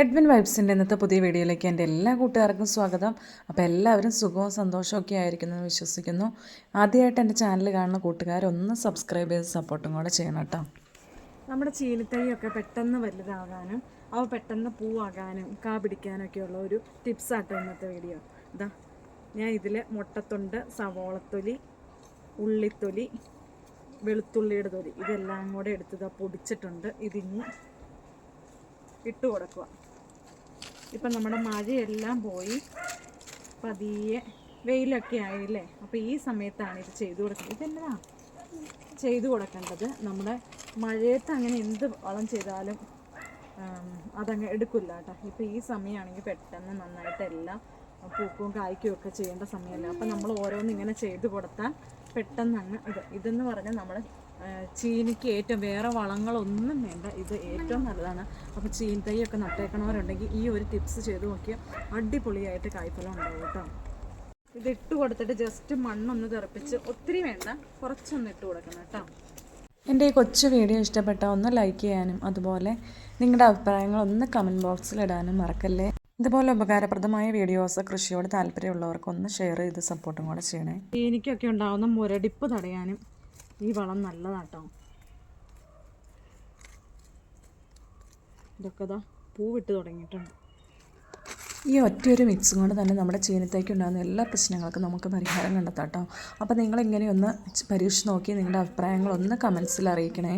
Edwin വൈബ്സിന്റെ ഇന്നത്തെ പുതിയ വീഡിയോയിലേക്ക് എന്റെ എല്ലാ കൂട്ടുകാർക്കും സ്വാഗതം. അപ്പോൾ എല്ലാവരും സുഖവും സന്തോഷവും ഒക്കെ ആയിരിക്കുന്നു എന്ന് വിശ്വസിക്കുന്നു. ആദ്യമായിട്ട് എന്റെ ചാനൽ കാണുന്ന കൂട്ടുകാർ ഒന്ന് സബ്സ്ക്രൈബ് ചെയ്ത് സപ്പോർട്ടും കൂടെ ചെയ്യണം കേട്ടോ. നമ്മുടെ ചീനിത്തൈയൊക്കെ പെട്ടെന്ന് വലുതാകാനും അവ പെട്ടെന്ന് പൂവാകാനും കാ പിടിക്കാനൊക്കെയുള്ള ഒരു ടിപ്സ് ആട്ടോ ഇന്നത്തെ വീഡിയോ ഇതാ ഞാൻ ഇതിൽ മുട്ടത്തൊണ്ട് സവോളത്തൊലി ഉള്ളിത്തൊലി വെളുത്തുള്ളിയുടെ തൊലി ഇതെല്ലാം കൂടെ എടുത്തത് പൊടിച്ചിട്ടുണ്ട്. ഇതിനി ഇട്ട് കൊടുക്കുക. ഇപ്പം നമ്മുടെ മഴയെല്ലാം പോയി. പതിയെ വെയിലൊക്കെ ആയില്ലേ? അപ്പോൾ ഈ സമയത്താണ് ഇത് ചെയ്തു കൊടുക്കുന്നത്. ഇതെന്നതാ ചെയ്തു കൊടുക്കേണ്ടത് നമ്മുടെ മഴയത്ത് അങ്ങനെ എന്ത് വളം ചെയ്താലും അതങ്ങ് എടുക്കില്ല കേട്ടോ. ഇപ്പോൾ ഈ സമയമാണെങ്കിൽ പെട്ടെന്ന് നന്നായിട്ട് എല്ലാം പൂക്കും കായ്ക്കും ഒക്കെ ചെയ്യേണ്ട സമയമല്ല. അപ്പം നമ്മൾ ഓരോന്ന് ഇങ്ങനെ ചെയ്തു കൊടുത്താൽ പെട്ടെന്ന് അങ്ങ് ഇത്. ഇതെന്ന് പറഞ്ഞാൽ നമ്മൾ ചീനിക്ക് ഏറ്റവും വേറെ വളങ്ങളൊന്നും വേണ്ട. ഇത് ഏറ്റവും നല്ലതാണ്. അപ്പോൾ ചീൻ തൈയൊക്കെ നട്ടേക്കണവരുണ്ടെങ്കിൽ ഈ ഒരു ടിപ്സ് ചെയ്ത് നോക്കിയാൽ അടിപൊളിയായിട്ട് കായ്ഫലം ഉണ്ടാവും കേട്ടോ. ഇത് ഇട്ട് കൊടുത്തിട്ട് ജസ്റ്റ് മണ്ണൊന്ന് തെറിപ്പിച്ച് ഒത്തിരി വേണ്ട. കുറച്ചൊന്ന് ഇട്ട് കൊടുക്കണം കേട്ടോ. എന്റെ ഈ കൊച്ചു വീഡിയോ ഇഷ്ടപ്പെട്ടാൽ ഒന്ന് ലൈക്ക് ചെയ്യാനും അതുപോലെ നിങ്ങളുടെ അഭിപ്രായങ്ങൾ ഒന്ന് കമന്റ് ബോക്സിൽ ഇടാനും മറക്കല്ലേ? ഇതുപോലെ ഉപകാരപ്രദമായ വീഡിയോസ് കൃഷിയോട് താല്പര്യമുള്ളവർക്ക് ഒന്ന് ഷെയർ ചെയ്ത് സപ്പോർട്ടും കൂടെ ചെയ്യണേ. എനിക്കൊക്കെ ഉണ്ടാകുന്ന മുരടിപ്പ് തടയാനും ഈ വളം നല്ലതാട്ടോ. ഇതൊക്കെ ഇതാ പൂവിട്ട് തുടങ്ങിയിട്ടുണ്ട്. ഈ ഒറ്റയൊരു മിക്സും കൊണ്ട് തന്നെ നമ്മുടെ ചീനത്തേക്ക് ഉണ്ടാകുന്ന എല്ലാ പ്രശ്നങ്ങൾക്കും നമുക്ക് പരിഹാരം കണ്ടെത്താം കേട്ടോ അപ്പോൾ നിങ്ങളിങ്ങനെയൊന്ന് പരീക്ഷിച്ച് നോക്കി നിങ്ങളുടെ അഭിപ്രായങ്ങളൊന്ന് കമൻസിൽ അറിയിക്കണേ.